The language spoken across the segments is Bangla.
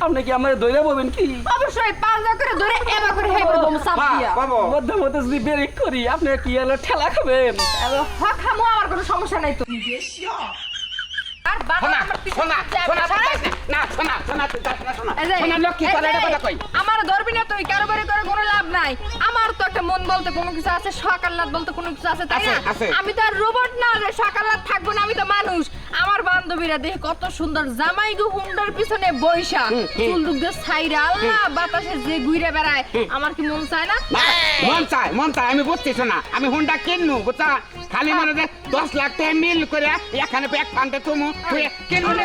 আপনি কি আমার দইরা বলবেন কি? অবশ্যই পাঁচটা করে ধরে এবার করে হেবার বম চাপ দিয়া মধ্যে মধ্যে যদি বেরিক করি আপনি কি হলো ঠেলা খাবেন? এবার হক খামো আমার কোনো সমস্যা নাই তো। আর বাবা শোনা আমার পিছনে শোনা শোনা না, শোনা শোনা তুই যাস না শোনা শোনা লক্ষ্মী কথা কই? আমার ধরবি না তুই? কারোবারি করে কোনো লাভ নাই। আমার তো একটা মন বলতে কোনো কিছু আছে সকাল রাত বলতে কোনো কিছু আছে তাই না? আমি তো আর রোবট না যে সকাল রাত থাকব না আমি তো মানুষ। আমার বান্ধবীরা দেখে কত সুন্দর জামাই গো হুন্ডার পিছনে বৈশা। চুল দুগ্ধ ছাইরা আল্লাহ বাতাসে যে ঘুরে বেড়ায়। আমার কি মন চায় না? না, মন চায় মন চায় আমি বুঝছি শোনা। আমি হুন্ডা কিনবো খালি মনে যে দশ লাখ টাকা মিল করে এখানে ব্যাগ ফান্ডে তুমি তুই কিনবো না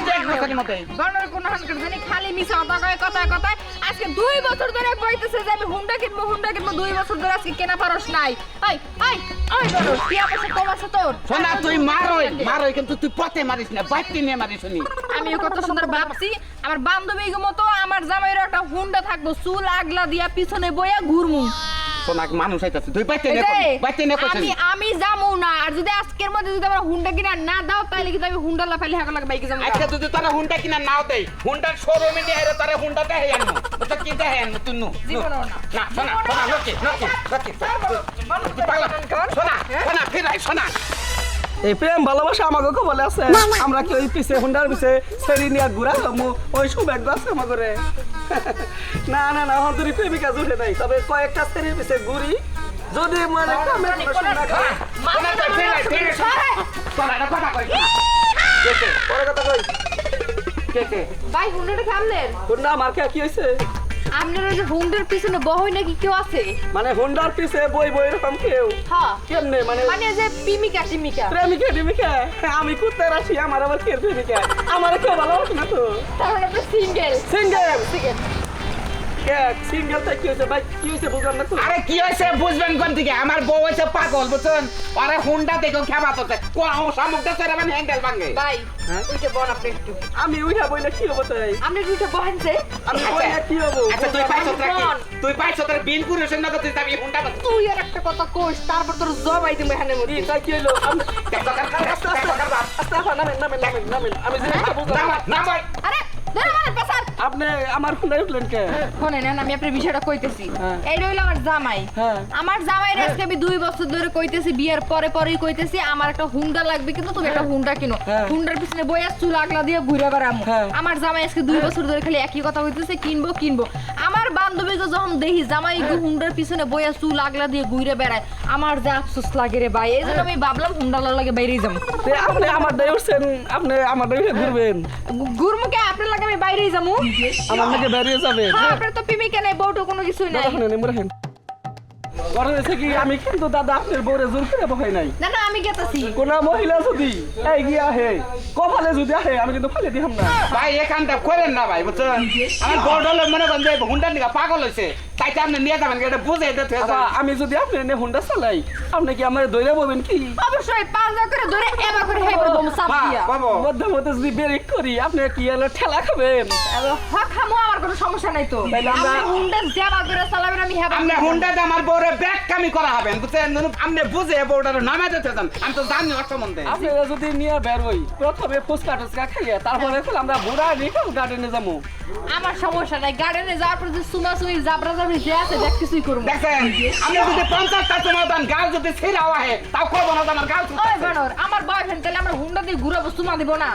মধ্যে? বানর কোন হানকার জানি খালি মিছা কথা কয় কথায় কথায়। আজকে দুই বছর ধরে বইতেছে যে আমি হুন্ডা কিনবো হুন্ডা কিনবো দুই বছর ধরে আজকে কেনা পারস নাই। আই আই আই বানর কি আছে কম আছে তোর? শোনা তুই মারোই মারোই কিন্তু তুই পথে মারিস না বাইতে নিয়ে মারিস শুনি আমিও কত সুন্দর ভাবছি আমার বান্ধবী মতো আমার জামাইয়ের একটা হুন্ডা থাকব চুল আগলা দিয়া পিছনে বইয়া ঘুরমু। শোনা মানুষ আইতাছে তুই বাইতে নে বাইতে করছিস আমি আমি যামু না। আর যদি আজকের মধ্যে যদি আমার হুন্ডা কিনা না দাও তাহলে কিন্তু আমি হুন্ডা লা ফেলে লাগে বাইকে যামু। আচ্ছা যদি তোরা হুন্ডা কিনা নাও দেই হুন্ডার শোরুমে নিয়ে হেরে তোরা হুন্ডা দেখে আনব তো কি দেখে আনব তুই নু জীবনেও না। না লক্ষ্মী লক্ষ্মী লক্ষ্মী তুই পাগলা। শোনা শোনা ফিরাই শোনা। এই প্রেম ভালোবাসা আমাকে কবলে আছে আমরা কি ওই পিছে হুন্ডার পিছে সেরি নিয়ে ঘুরা মু ওই সৌভাগ্য আছে আমাকে না না না হন্তরি প্রেমিকা জুড়ে নাই তবে কয়েকটা সেরি পিছে ঘুরি যদি মানে কামে কোনো কথা কই পরে কথা কই কেছে ভাই হুন্ডাটা থামলেন হুন্ডা আমার কি হয়েছে আপনার ওই যে হুন্ডার পিছনে বহই নাকি কেউ আছে? মানে হুন্ডার পিছে বই বই এরকম কেউ? হ্যাঁ। কেমনে? মানে মানে যে প্রেমিকা প্রেমিকা। প্রেমিকা প্রেমিকা? আমি কুত্তা রাশি আমার আবার কে প্রেমিকা? আমার কেউ ভালো না তো? তাহলে আপনি সিঙ্গেল সিঙ্গেল সিঙ্গেল সিঙ্গেল তাই কি হয়েছে? ভাই কি হয়েছে বুঝলাম না আরে কি হয়েছে বুঝবেন কোন থেকে? আমার বউ হয়েছে পাগল বুঝছেন? আরে হুন্ডা দেখো খেবা তো কোন সামুকটা ছেড়ে মানে হ্যান্ডেল ভাঙে। ভাই হ্যাঁ? ওইটা বল আপনি একটু। আমি উইহা বইলে কি হব তাই? আপনি দুইটা বহেন যে। আমি আচ্ছা। বইলে কি হব? আচ্ছা তুই পাইছ তোরা কি? বল। তুই পাইছ তোর বিল পুরুষের নগদ তুই যাবি হুন্ডা তুই আর একটা কথা কোস তারপর তোর জবাই দিমু এখানে মধ্যে। তাই কি হলো আমি- আস্তে আস্তে আস্তে আস্তে আস্তে নামেন নামেন নামেন নামেন। আমি যে খাব নাম নাম আপনি আমার উঠলেন কে? ফোনে নেন আমি আপনার বিষয়টা কইতেছি। হ্যাঁ। এই রইল আমার জামাই। হ্যাঁ। আমার জামাই আজকে আমি দুই বছর ধরে কইতেছি বিয়ের পরে পরেই কইতেছি আমার একটা হুন্ডা লাগবে কিন্তু তুমি একটা হুন্ডা কিনো। হ্যাঁ। হুন্ডার পিছনে বইয়া চুল আগলা দিয়ে ঘুরে বেড়ামো। হ্যাঁ। আমার জামাই আজকে দুই বছর ধরে খালি একই কথা কইতেছে কিনবো কিনবো। আমার বান্ধবীকে যখন দেখি জামাই হুন্ডার পিছনে বইয়া চুল আগলা দিয়ে ঘুরে বেড়ায় আমার যা আফসোস লাগে রে ভাই এই জন্য আমি ভাবলাম হুন্ডা লাগে বাইরেই যাব। আপনি আমার দায় উঠছেন আপনি আমার দায় ঘুরবেন। গুরমুখে আপনার লাগে আমি বাইরেই যাব আমার নাকি বেরিয়ে যাবে। হ্যাঁ আপনার তো প্রেমিকা নেই বউটো কোনো কিছুই নাই। হয়েছে কি? আমি কিন্তু দাদা আপনার বউরে জোর করে বহাই নাই। না না আমি গেতেছি। কোন মহিলা যদি এই গিয়ে আহে কপালে যদি আহে আমি কিন্তু ফালে দিহাম না। ভাই এখানটা করেন না ভাই বুঝছেন? আমার বড় হলে মনে করেন যে হুন্ডার নিকা পাগল হয়েছে তাই আপনি নিয়ে যাবেন এটা বুঝে দিতে আবা, আমি যদি আপনি এনে হুন্ডা চালাই আপনি কি আমার দইরা বলবেন কি? অবশ্যই পাঁচটা করে ধরে এবার করে হেবার বম চাপ দিয়া। বাবু মধ্যে মধ্যে যদি ব্রেক করি আপনি কি হলো ঠেলা খাবেন? এবার খামো আমার কোনো সমস্যা নাই তো। তাইলে আমরা- হুন্ডা যাবা করে চালাবেন আমি হেবার আপনি হুন্ডাতে আমার বউরে ব্যাগ করা হবেন বুঝছেন? আপনি বুঝে বউটার নামে দিতে চান আমি তো জানি ওর সম্বন্ধে। আপনারা যদি নিয়ে বের হই প্রথমে ফুচকা টুচকা খাইয়ে তারপরে আমরা বুড়া গার্ডেনে যাব। আমার সমস্যা নাই গার্ডেনে যাওয়ার পর যে সুমা সুমি জাবরা জাবরি যে আছে দেখ কিছুই করব দেখেন আপনি যদি পঞ্চাশটা সময় দেন গাল যদি ছিঁড়াও আহে তাও করব না আমার গাল ওই বানর আমার বয়ফ্রেন্ড তাহলে আমার হুন্ডা দিয়ে ঘুরাবো সুমা দিব না।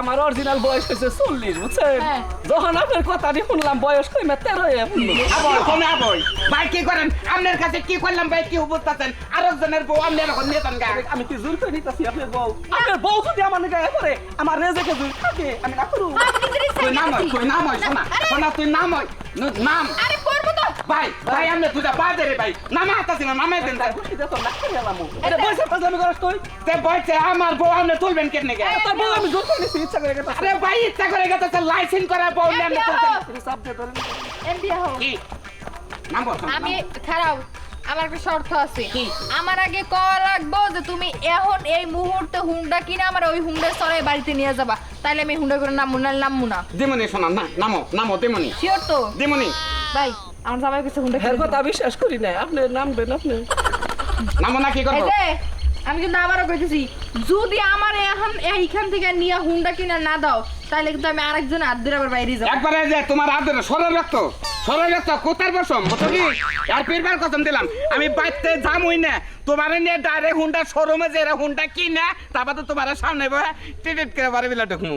আমার অরিজিনাল বয়স হয়েছে চল্লিশ বুঝছেন? হ্যাঁ। যখন আপনার কথাটি শুনলাম বয়স কমে তেরো আবই কমে আবই ভাই কি করেন? আপনার কাছে কি করলাম ভাই? কি বুঝতেছেন? আরেকজনের বউ আপনি এরকম নিয়েছেন গা। আমি কি জোর করে নিতেছি আপনার বউ? আপনার বউ যদি আমার নিকে করে আমার রেজেকে জোর থাকে? আমি না করু তুই নাম হয় তুই নাম হয় শোনা। আরে, শোনা তুই নাম হয়। নাম। আরে করব তো। ভাই ভাই আপনি দুটা পা দে রে ভাই। নামে হাতাছি না নামে দেন। তাই। না করে এলাম এটা বয়সে ফাজলামি করাস তুই তে বলছে আমার বউ আপনি তুলবেন কেন গা? তোর বউ আমি জোর করে নিছি ইচ্ছা করে গেছে। আরে ভাই ইচ্ছা করে গেছে লাইসেন্স করা বউ হোক, তুমি চাপ দিয়ে ধরেন এমবিয়া হোক। কি? নাম বল আমি খারাপ। আমার একটা শর্ত আছে? আমার আগে কওয়া লাগবো যে তুমি এখন এই মুহূর্তে হুন্ডা কিনে আমার ওই হুন্ডা সরাই বাড়িতে নিয়ে যাবা। তাইলে আমি হুন্ডা করে নামবো না নামবো না। দিমনি শোনা না নামো নামো দিমনি। শিওর তো? দিমনি। ভাই আমার জামাই কাছে হুন্ডা হের কিনে কথা বিশ্বাস করি না। আপনি নামবেন আপনি। নামো না কি করব? আমি কিন্তু আবারও কইতেছি যদি আমার এখন এইখান থেকে নিয়ে হুন্ডা কিনা না দাও তাইলে কিন্তু আমি আরেকজন হাত ধরে আবার বাইরে যাব। একবারে যে তোমার হাত ধরে সরল রক্ত সরল রক্ত, কোথার বসম? বুঝছ কি? আর পেরবার কসম দিলাম। আমি বাইতে যামই না। তোমার নিয়ে ডাইরেক্ট হুন্ডা শোরুমে যে হুন্ডা কিনা, তারপর তো তোমার সামনে বহে টিটিট করে বারে বিলা ঢুকমু।